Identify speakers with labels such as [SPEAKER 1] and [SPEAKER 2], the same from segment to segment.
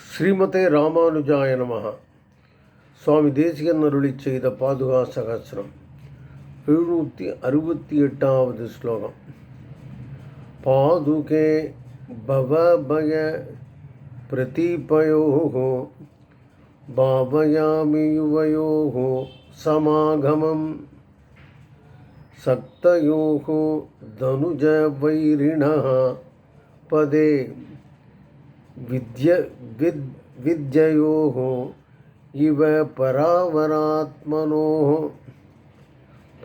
[SPEAKER 1] ஸ்ரீமதே ராமானுஜாய நமக சுவாமி தேசிகன் அருளி செய்த பாதுகா சகசிரம். எழுநூற்றி அறுபத்தி எட்டாவது ஸ்லோகம். பாதுகே பவபய பிரதீபயோகோ பாவயாமி சமாகமம். சக்தயோகோ தனுஜ வைரிண பதே विद्य, विद, विद्ययोः, इव परावरात्मनोः।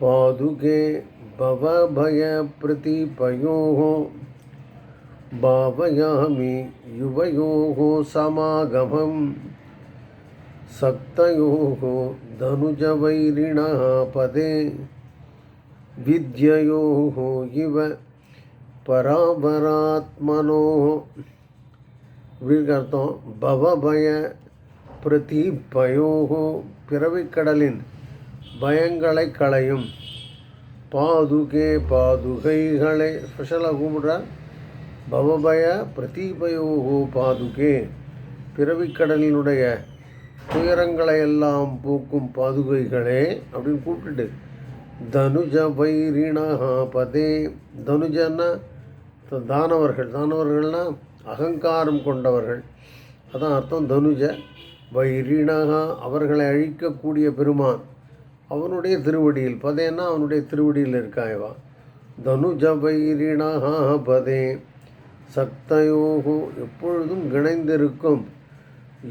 [SPEAKER 1] पादुके भवभयप्रतिपयोः। भावयामि युवयोः समागमं सक्तयोः धनुजवैरिणः पदे विद्ययोः इव परावरात्मनोः। அப்படின்னு அர்த்தம் பவபய பிரதிபயோகோ பிறவிக்கடலின் பயங்களை களையும். பாதுகே பாதுகைகளை ஸ்பெஷலாக கும்பிட்றார் பவபய பிரதீபயோகோ பாதுகே பிறவிக்கடலினுடைய துயரங்களை எல்லாம் போக்கும் பாதுகைகளே அப்படின்னு கூப்பிட்டுட்டு தனுஜ வைரிணஹா பதே தனுஜன்னா தானவர்கள் தானவர்கள்னால் அகங்காரம் கொண்டவர்கள். அதான் அர்த்தம். தனுஜ வைரிணகா அவர்களை அழிக்கக்கூடிய பெருமான். அவனுடைய திருவடியில் பதேன்னா அவனுடைய திருவடியில் இருக்காய்வா தனுஜ வைரிணகா பதே சக்தயோகோ எப்பொழுதும் இணைந்திருக்கும்.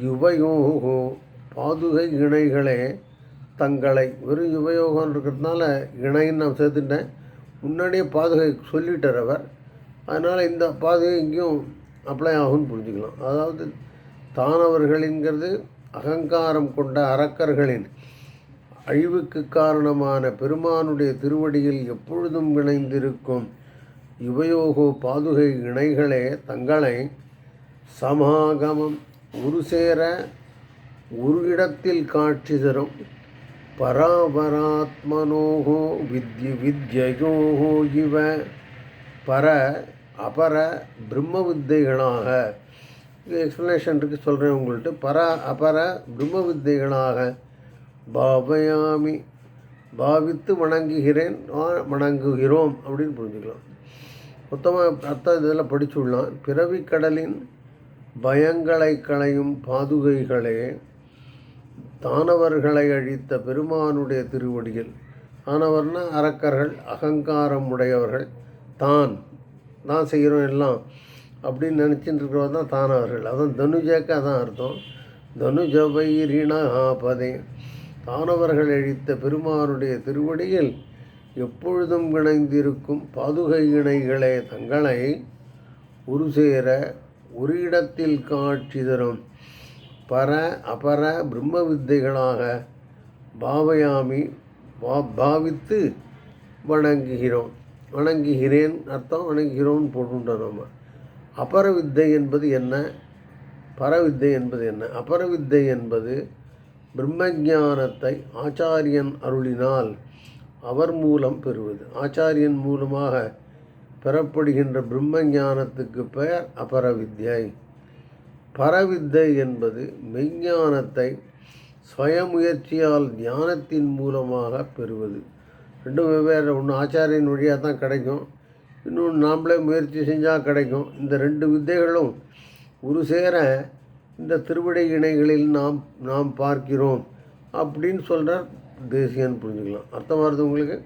[SPEAKER 1] யுவயோகோ பாதுகை இணைகளே தங்களை. வெறும் யுவயோகம் இருக்கிறதுனால இணைன்னு நான் சேர்த்துட்டேன். முன்னாடியே பாதுகை சொல்லிட்டார் அவர். அதனால் இந்த பாதுகை இங்கேயும் அப்ளை ஆகும்னு புரிஞ்சுக்கலாம். அதாவது தானவர்களின்கிறது அகங்காரம் கொண்ட அரக்கர்களின் அழிவுக்கு காரணமான பெருமானுடைய திருவடியில் எப்பொழுதும் இணைந்திருக்கும் யுவயோகோ பாதுகை இணைகளே தங்களை சமாகமம் ஒரு சேர ஒரு இடத்தில் காட்சி தரும். பராபராத்மனோகோ வித்ய வித்யோகோ இவ பர அபர பிரம்ம வித்தைகளாக இது எக்ஸ்ப்ளனேஷன் இருக்குது சொல்கிறேன் உங்கள்கிட்ட பர அபர பிரம்ம வித்தைகளாக பாவயாமி பாவித்து வணங்குகிறேன் வா- வணங்குகிறோம் அப்படின்னு புரிஞ்சுக்கலாம். மொத்தமாக அர்த்தம் இதில் படிச்சுடலாம் பிறவிக்கடலின் பயங்களை களையும் பாதுகைகளே தானவர்களை அழித்த பெருமானுடைய திருவடியில் தானவர்னா அரக்கர்கள் அகங்காரம் உடையவர்கள். தான். தான் செய்கிறோம் எல்லாம் அப்படின்னு நினச்சிட்டு இருக்கிறவர் தான் தானவர்கள் அதான் தனுஜாக்கு தான் அர்த்தம். தனுஜ பதே தானவர்கள் அழித்த பெருமானுடைய திருவடியில் எப்பொழுதும் இணைந்திருக்கும் பாதுகை இணைகளே தங்களை ஒரு சேர ஒரு இடத்தில் காட்சி தரும். பர அபர பிரம்ம வித்தைகளாக பாவயாமி பா பாவித்து வணங்குகிறோம். வணங்குகிறேன் அர்த்தம் வணங்குகிறோம்னு போட்டுட்டோம் நம்ம அபர வித்தை என்பது என்ன? பரவித்தை என்பது என்ன? அபரவித்தை என்பது பிரம்மஞானத்தை ஆச்சாரியன் அருளினால் அவர் மூலம் பெறுவது. ஆச்சாரியன் மூலமாக பெறப்படுகின்ற பிரம்ம ஞானத்துக்கு பெயர் அபரவித்யை பரவித்தை என்பது மெய்ஞானத்தை சுயமுயற்சியால் ஞானத்தின் மூலமாக பெறுவது. ரெண்டும் வெவ்வேறு ஒன்று ஆச்சாரியின் வழியாக தான் கிடைக்கும். இன்னொன்று நாம்ளே முயற்சி செஞ்சால் கிடைக்கும். இந்த ரெண்டு வித்தைகளும் ஒரு சேர இந்த திருவிடை இணைகளில் நாம் நாம் பார்க்கிறோம் அப்படின்னு சொல்கிறார் தேசியன்னு புரிஞ்சுக்கலாம். அர்த்தமாக உங்களுக்கு?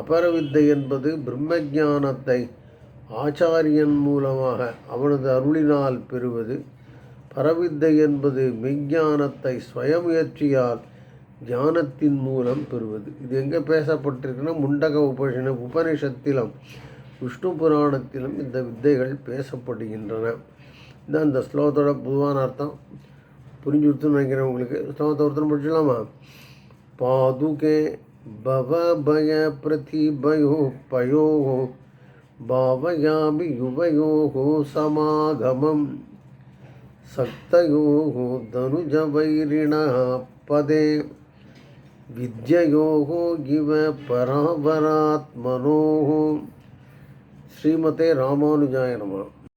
[SPEAKER 1] அபர வித்தை என்பது பிரம்ம ஞானத்தை ஆச்சாரியன் மூலமாக அவனது அருளினால் பெறுவது. பரவித்தை என்பது மெய்ஞானத்தை சுயமுயற்சியால் ஞானத்தின் மூலம் பெறுவது. இது எங்கே பேசப்பட்டிருக்குன்னா முண்டக உபஷன உபனிஷத்திலும் விஷ்ணு புராணத்திலும் இந்த வித்தைகள் பேசப்படுகின்றன. இதுதான் இந்த ஸ்லோகத்தோட பொதுவான அர்த்தம். புரிஞ்சு விடுத்துன்னு நினைக்கிறேன் உங்களுக்கு. ஸ்லோகத்தை ஒருத்தர் முடிச்சலாமா பாதுகே பவபய பிரதிபயோ பயோ பாவயாமி யுவயோகோ சமாகமம் சக்தயோகோ தனுஜவைரிணா பதே. विद्ययोः इव परापरात्मनोः श्रीमते रामानुजाय नमः।